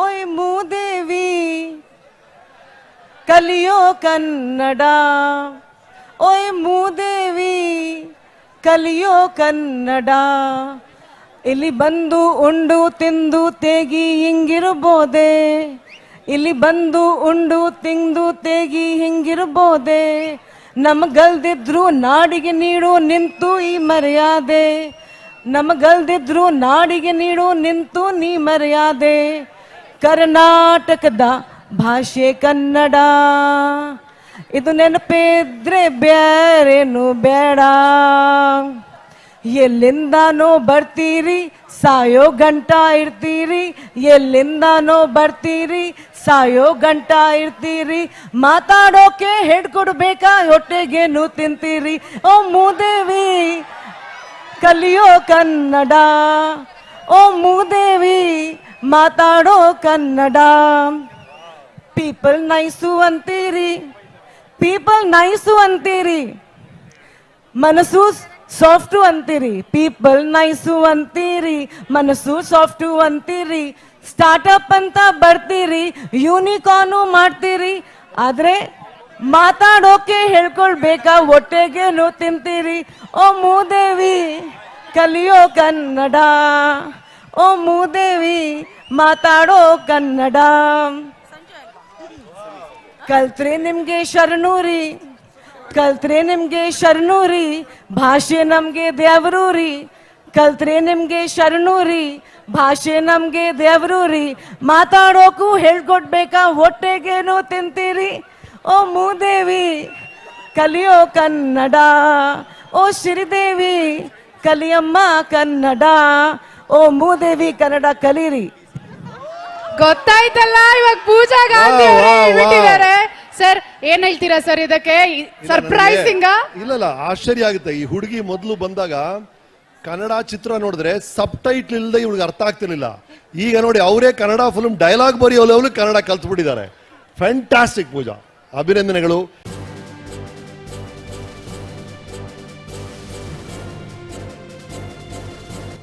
ಓಯ್ ಮೂದೇವಿ, ಕಲಿಯೋ ಕನ್ನಡ. ಓಯ್ ಮೂದೇವಿ, ಕಲಿಯೋ ಕನ್ನಡ. ಇಲ್ಲಿ ಬಂದು ಉಂಡು ತಿಂದು ತೇಗಿ ಹಿಂಗಿರ್ಬೋದೆ. ಇಲ್ಲಿ ಬಂದು ಉಂಡು ತಿಂದು ತೇಗಿ ಹಿಂಗಿರ್ಬೋದೆ. ನಮಗಲ್ದಿದ್ರು ನಾಡಿಗೆ ನೀಡು ನಿಂತು ಈ ಮರ್ಯಾದೆ. ನಮಗಲ್ದಿದ್ರು ನಾಡಿಗೆ ನೀಡು ನಿಂತು ನೀ ಮರ್ಯಾದೆ. ಕರ್ನಾಟಕದ ಭಾಷೆ ಕನ್ನಡ. ಇದು ನೆನಪಿದ್ರೆ ಬ್ಯಾರೇನು ಬೇಡ. ಎಲ್ಲಿಂದನೋ ಬರ್ತೀರಿ, ಸಾಯೋ ಗಂಟ ಇರ್ತೀರಿ. ಎಲ್ಲಿಂದನೋ ಬರ್ತೀರಿ, ಸಾಯೋ ಗಂಟ ಇರ್ತೀರಿ. ಮಾತಾಡೋಕೆ ಕೊಡ್ಬೇಕಾ, ಹೊಟ್ಟೆಗೇನು ತಿಂತೀರಿ. ಓ ಮೂದೇವಿ, ಕಲಿಯೋ ಕನ್ನಡ. ಓ ಮೂದೇವಿ ಮಾತಾಡೋ ಕನ್ನಡ. ಪೀಪಲ್ ನೈಸು ಅಂತೀರಿ. ಪೀಪಲ್ ನೈಸು ಅಂತೀರಿ. ಮನಸ್ಸು ಸಾಫ್ಟು ಅಂತೀರಿ. ಪೀಪಲ್ ನೈಸು ಅಂತೀರಿ. ಮನಸ್ಸು ಸಾಫ್ಟು ಅಂತೀರಿ. ಸ್ಟಾರ್ಟಪ್ ಅಂತ ಬರ್ತೀರಿ. ಯೂನಿಕಾರ್ನು ಮಾಡ್ತೀರಿ. ಆದ್ರೆ ಮಾತಾಡೋಕೆ ಹೇಳ್ಕೊಳ್ಬೇಕಾ? ಹೊಟ್ಟೆಗೇನು ತಿಂತೀರಿ? ಓ ಮೂದೇವಿ, ಕಲಿಯೋ ಕನ್ನಡ. ಓ ಮೂದೇವಿ, ಮಾತಾಡೋ ಕನ್ನಡ. ಕಲ್ತ್ರೆ ನಿಮ್ಗೆ ಶರಣೂರಿ, ಕಲ್ತ್ರೆ ನಿಮ್ಗೆ ಶರಣೂರಿ, ಭಾಷೆ ನಮ್ಗೆ ದೇವರೂರಿ. ಕಲ್ತ್ರೆ ನಿಮ್ಗೆ ಶರಣೂರಿ, ಭಾಷೆ ನಮ್ಗೆ ದೇವರೂರಿ. ಮಾತಾಡೋಕು ಹೇಳ್ಕೊಡ್ಬೇಕಾ, ಹೊಟ್ಟೆಗೇನು ತಿಂತೀರಿ? ಓ ಮೂದೇವಿ, ಕಲಿಯೋ ಕನ್ನಡ. ಓ ಶ್ರೀದೇವಿ, ಕಲಿಯಮ್ಮ ಕನ್ನಡ. ಓ ಮೂದೇವಿ ಕನ್ನಡ ಕಲೀರಿ. ಗೊತ್ತಾಯ್ತಲ್ಲ ಇವಾಗ ಪೂಜಾ ಗಾಂಧಿ. ಬಿಟ್ಟಿದ್ದಾರೆ ಸರ್ ಏನ್ ಹೇಳ್ತೀರಾ ಸರ್ ಇದಕ್ಕೆ? ಸರ್ಪ್ರೈಸಿಂಗ್ ಇಲ್ಲ ಇಲ್ಲ ಆಶ್ಚರ್ಯ ಆಗುತ್ತೆ. ಈ ಹುಡುಗಿ ಮೊದಲು ಬಂದಾಗ ಕನ್ನಡ ಚಿತ್ರ ನೋಡಿದ್ರೆ ಸಬ್ ಟೈಟ್ಲ್ ಇಲ್ಲದೆ ಇವ್ಳಿಗೆ ಅರ್ಥ ಆಗ್ತಿರ್ಲಿಲ್ಲ. ಈಗ ನೋಡಿ ಅವರೇ ಕನ್ನಡ ಫಿಲ್ಮ್ ಡೈಲಾಗ್ ಬರೆಯೋ ಲೆವೆಲ್ ಕನ್ನಡ ಕಲ್ತ್ಬಿಟ್ಟಿದ್ದಾರೆ. ಫ್ಯಾಂಟಾಸ್ಟಿಕ್ ಪೂಜಾ. ಅಭಿನಂದನೆಗಳು.